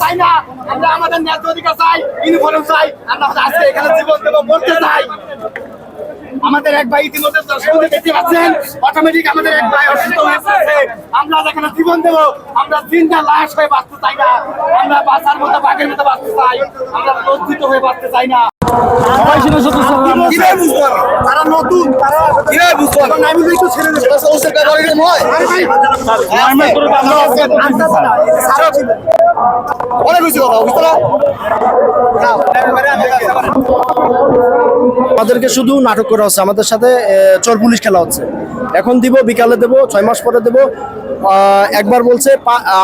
চাই না আমরা আমাদের ন্যায্য অধিকার চাই ইউনিফর্ম চাই, আমরা আজকে এখানে জীবন দেবো, মরতে চাই। আমাদের এক ভাই ইতিমধ্যে দর্শকদের দেখতে পাচ্ছেন। অটোমেটিক আমাদের এক ভাই অসুস্থ হয়ে পড়েছে। আমরা যেখানে জীবন দেব আমরা তিনটা লাশ হয়ে বাঁচতে চাই না। আমরা বাঁচার মতো বাঘের মতো বাঁচতে চাই। আমরা লজ্জিত হয়ে বাঁচতে চাই না? তারা নতুন তারা কীভাবে আমি? আমি একটু ছেড়ে দেবো। ওদের কাছে অনেক নয় অনেক বেশি কথা বুঝতে না আমাদেরকে শুধু নাটক করা হচ্ছে, আমাদের সাথে চোর পুলিশ খেলা হচ্ছে। এখন দিব, বিকালে দেব, ছয় মাস পরে দেব। একবার বলছে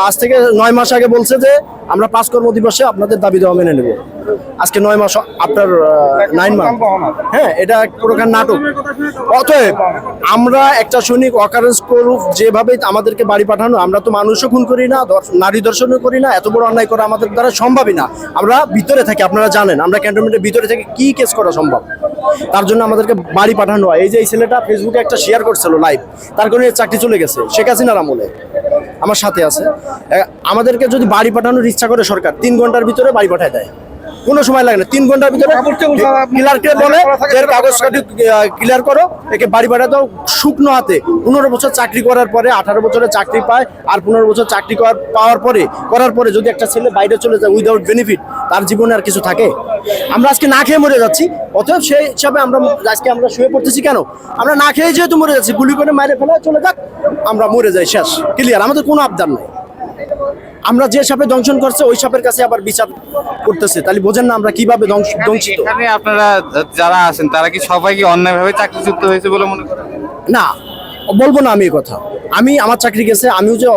আজ থেকে নয় মাস আগে বলছে যে, আমরা পাঁচ কর্ম দিবসে আপনাদের দাবি দেওয়া মেনে নেব। আজকে নয় মাস, আপনার নাইন মাস হ্যাঁ এটা এক প্রকার নাটক। অতএব, আমরা একটা সৈনিক অকারেন্স করুক, যেভাবে আমাদেরকে বাড়ি পাঠানো, আমরা তো মানুষও খুন করি না নারী দর্শনও করি না, এত বড় অন্যায় করা আমাদের দ্বারা সম্ভবই না। আমরা ভিতরে থাকি, আপনারা জানেন, আমরা ক্যান্টনমেন্টের ভিতরে থেকে, কি কেস করা সম্ভব? তার জন্য আমাদেরকে বাড়ি পাঠানো হয়। এই যে এই ছেলেটা ফেসবুকে একটা শেয়ার করছিল লাইভ তার কারণে চাকরি চলে গেছে, শেখ হাসিনার আমলে। আমার সাথে আছে। আমাদেরকে যদি বাড়ি পাঠানোর ইচ্ছা করে সরকার, তিন ঘণ্টার ভিতরে বাড়ি পাঠায় দেয়। কোনো সময় লাগে না। তিন ঘণ্টার ভিতরে ক্লিয়ারকে বলে এর কাগজ কাটি ক্লিয়ার করো একে বাড়ি পাঠাতে দাও শুকনো হাতে। পনেরো বছর চাকরি করার পরে আঠারো বছরে চাকরি পায় আর পনেরো বছর চাকরি পাওয়ার পরে করার পরে যদি একটা ছেলে বাইরে চলে যায় উইদাউট বেনিফিট তার জীবনে আর কিছু থাকে? আমরা আজকে না খেয়ে মরে যাচ্ছি অতএব সেই হিসাবে আমরা আজকে আমরা শুয়ে পড়তেছি কেন? আমরা না খেয়ে যেহেতু মরে যাচ্ছি গুলি করে মারে ফেলা চলে যাক আমরা মরে যাই শেষ। ক্লিয়ার আমাদের কোনো আবদার নেই। আমরা যে সাপে দংশন করছে ওই সাপের কাছে আবার বিচার করতেছে। তাহলে বোঝেন না আমরা কীভাবে দংশিত। আপনারা যারা আছেন তারা কি সবাই কি অন্যায়ভাবে চাকরিচ্যুত হয়েছে বলে মনে করেন? না বলব না আমি কথা। আমি আমার চাকরি গেছে আমিও যে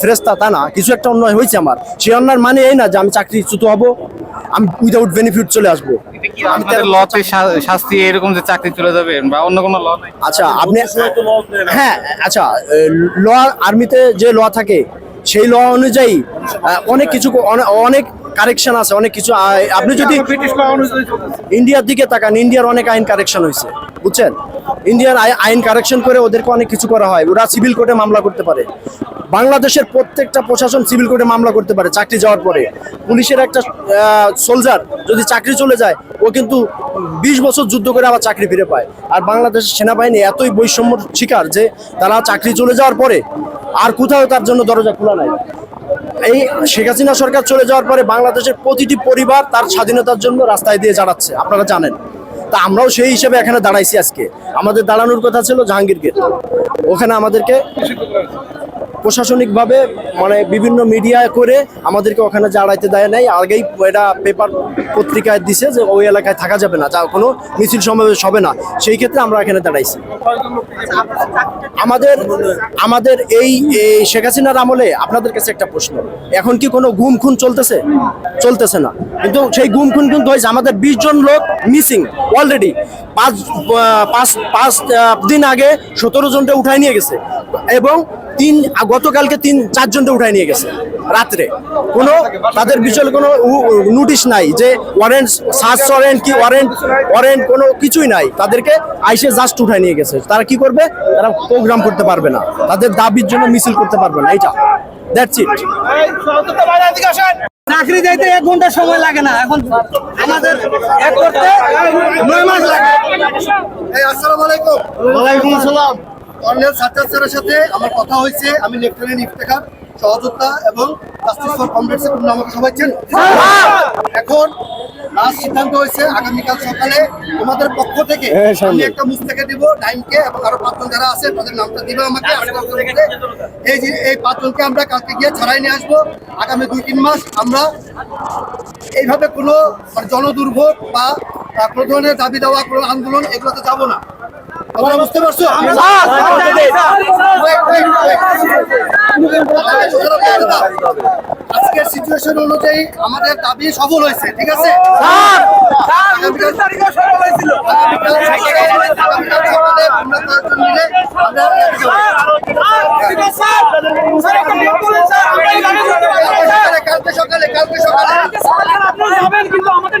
ফেরেস্তা তা না কিছু একটা অন্যায় হয়েছে আমার। সেই অন্যায় মানে এই না যে আমি চাকরিচ্যুত হব আমি উইদাউট বেনিফিট চলে আসব। লতে শাস্তি এরকম যে চাকরি চলে যাবে বা অন্য কোনো ল আচ্ছা আপনি হ্যাঁ আচ্ছা ল আর্মিতে যে ল থাকে সেই ল অনুযায়ী অনেক কিছু অনেক কারেকশন আছে অনেক কিছু আপনি যদি ইন্ডিয়ার দিকে তাকান ইন্ডিয়ার অনেক আইন কারেকশন হয়েছে বুঝছেন? ইন্ডিয়ার আই- আইন কারেকশন করে ওদেরকে অনেক কিছু করা হয় ওরা সিভিল কোর্টে মামলা করতে পারে। বাংলাদেশের প্রত্যেকটা প্রশাসন সিভিল কোর্টে মামলা করতে পারে চাকরি যাওয়ার পরে। পুলিশের একটা সোলজার যদি চাকরি চলে যায় ও কিন্তু বিশ বছর যুদ্ধ করে আবার চাকরি ফিরে পায়। আর বাংলাদেশের সেনাবাহিনী এতই বৈষম্যর শিকার যে তারা চাকরি চলে যাওয়ার পরে আর কোথাও তার জন্য দরজা খোলা নাই। এই শেখ হাসিনা সরকার চলে যাওয়ার পরে বাংলাদেশের প্রতিটি পরিবার তার স্বাধীনতার জন্য রাস্তায় দিয়ে দাঁড়াচ্ছে আপনারা জানেন। তা আমরাও সেই হিসেবে এখানে দাঁড়াইছি আজকে। আমাদের দাঁড়ানোর কথা ছিল জাহাঙ্গীরকে। ওখানে আমাদেরকে প্রশাসনিকভাবে মানে বিভিন্ন মিডিয়া করে আমাদেরকে ওখানে দাঁড়াইতে দেয় নাই। আগেই এটা পেপার পত্রিকায় দিছে যে ওই এলাকায় থাকা যাবে না, যা কোনো মিছিল সমাবেশ হবে না। সেই ক্ষেত্রে আমরা এখানে দাঁড়াইছি। আমাদের আমাদের এই শেখ হাসিনার আমলে আপনাদের কাছে একটা প্রশ্ন। এখন কি কোনো গুম খুন চলতেছে? চলতেছে না। কিন্তু সেই গুম খুন কিন্তু হয়েছে, আমাদের বিশ জন লোক মিসিং অলরেডি পাঁচ পাঁচ পাঁচ দিন আগে সতেরো জনটা উঠায় নিয়ে গেছে। এবং তিন গতকালকে তিন চারজনকে উঠায় নিয়ে গেছে রাত্রে। কোনো তাদের বিষয়ে কোনো নোটিশ নাই যে ওয়ারেন্ট সার্চ ওয়ারেন্ট কি ওয়ারেন্ট ওয়ারেন্ট কোনো কিছুই নাই। তাদেরকে আইসে জাস্ট উঠায় নিয়ে গেছে। তারা কি করবে? তারা প্রোগ্রাম করতে পারবে না। তাদের দাবির জন্য মিছিল করতে পারবে না। এটা দ্যাটস ইট চাকরি যাইতে এক ঘণ্টা সময় লাগে না। এখন আমাদের এক করতে নয় মাস লাগে। এই আসসালামু আলাইকুম। ওয়ালাইকুম আসসালাম। কর্নেল সাজ্জাদ স্যারের সাথে আমার কথা হয়েছে। আমি লেফটেন্যান্ট ইফতেখার সহযোদ্ধা এবং জাস্টিস ফর কমরেডস এর আমাকে সবাই চেনেন। এখন লাস্ট সিদ্ধান্ত হয়েছে আগামীকাল সকালে তোমাদের পক্ষ থেকে হ্যাঁ, সামনে। আমি একটা মুস্তাকে দিব টাইমকে এবং আরও পাঁচজন যারা আছে তাদের নামটা দিবে আমাকে। আজকে এই যে এই পাঁচজনকে আমরা কালকে গিয়ে ছাড়াই নিয়ে আসব। আগামী দুই তিন মাস আমরা এইভাবে কোনো মানে জনদুর্ভোগ বা কোনো ধরনের দাবি দেওয়া কোনো আন্দোলন এগুলোতে যাব না। তোমরা বুঝতে পারছ. আজকের সিচুয়েশন অনুযায়ী আমাদের দাবি সফল হয়েছে ঠিক আছে আমরা আমরা কালকে সকালে কালকে সকালে আপনারা যাবেন কিন্তু আমাদের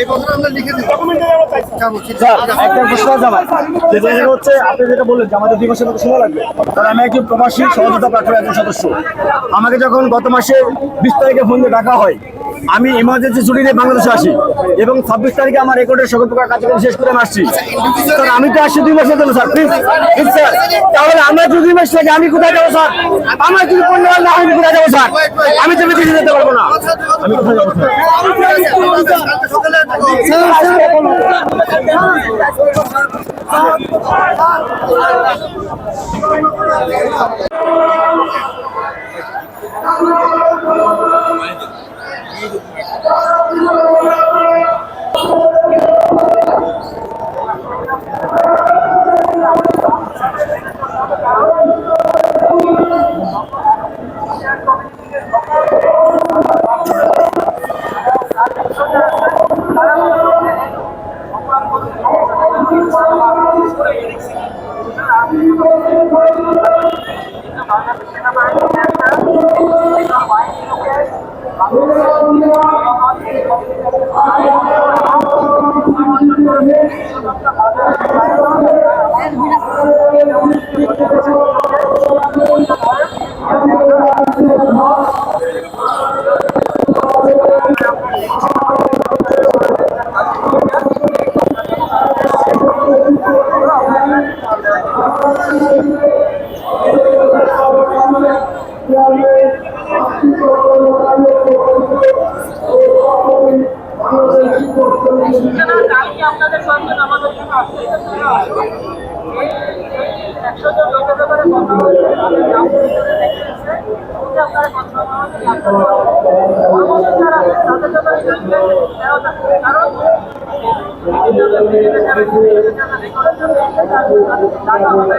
এই কথাটা আমরা লিখে দিব ডকুমেন্টে আমরা চাইছি। স্যার একটা প্রশ্ন যেটা হচ্ছে আপনি যেটা বললেন যে আমাদের দুই মাসের মতো সময় লাগবে কারণ আমি একজন প্রবাসী সহযোগিতা প্ল্যাটফর্মের একজন সদস্য। আমাকে যখন গত মাসে বিশ তারিখে ফোন দিয়ে ডাকা হয় আমি ইমার্জেন্সি ছুটি নিয়ে বাংলাদেশে আসি এবং ছাব্বিশ তারিখে আমার রেকর্ডের সকল প্রকার কার্যক্রম শেষ করে আসছি। স্যার, আমি তো আসছি দুই মাসের জন্য স্যার। Please please, sir. তাহলে আমরা যদি দুই মাস লাগে আমি কোথায় যাব, স্যার? আমার যদি পনেরো না আমি কোথায় যাব, স্যার? আমি তো বিদেশে যেতে পারব না। আমি কোথায় যাব স্যার কালকে সকালে কালকে আপনাদের সঙ্গে আমাদের জন্য আসতে একশো জন লোকের ব্যাপারে কথা বলতে আমাদের গ্রাম পরিষদে দেখে এসেছে যে আপনারা কথা আমাদের লাগবে অবশ্যই যারা আছে তাদের ব্যাপারে জানবেন তারাও জানবে। কারণ রেকর্ডের জন্য ডাকা হবে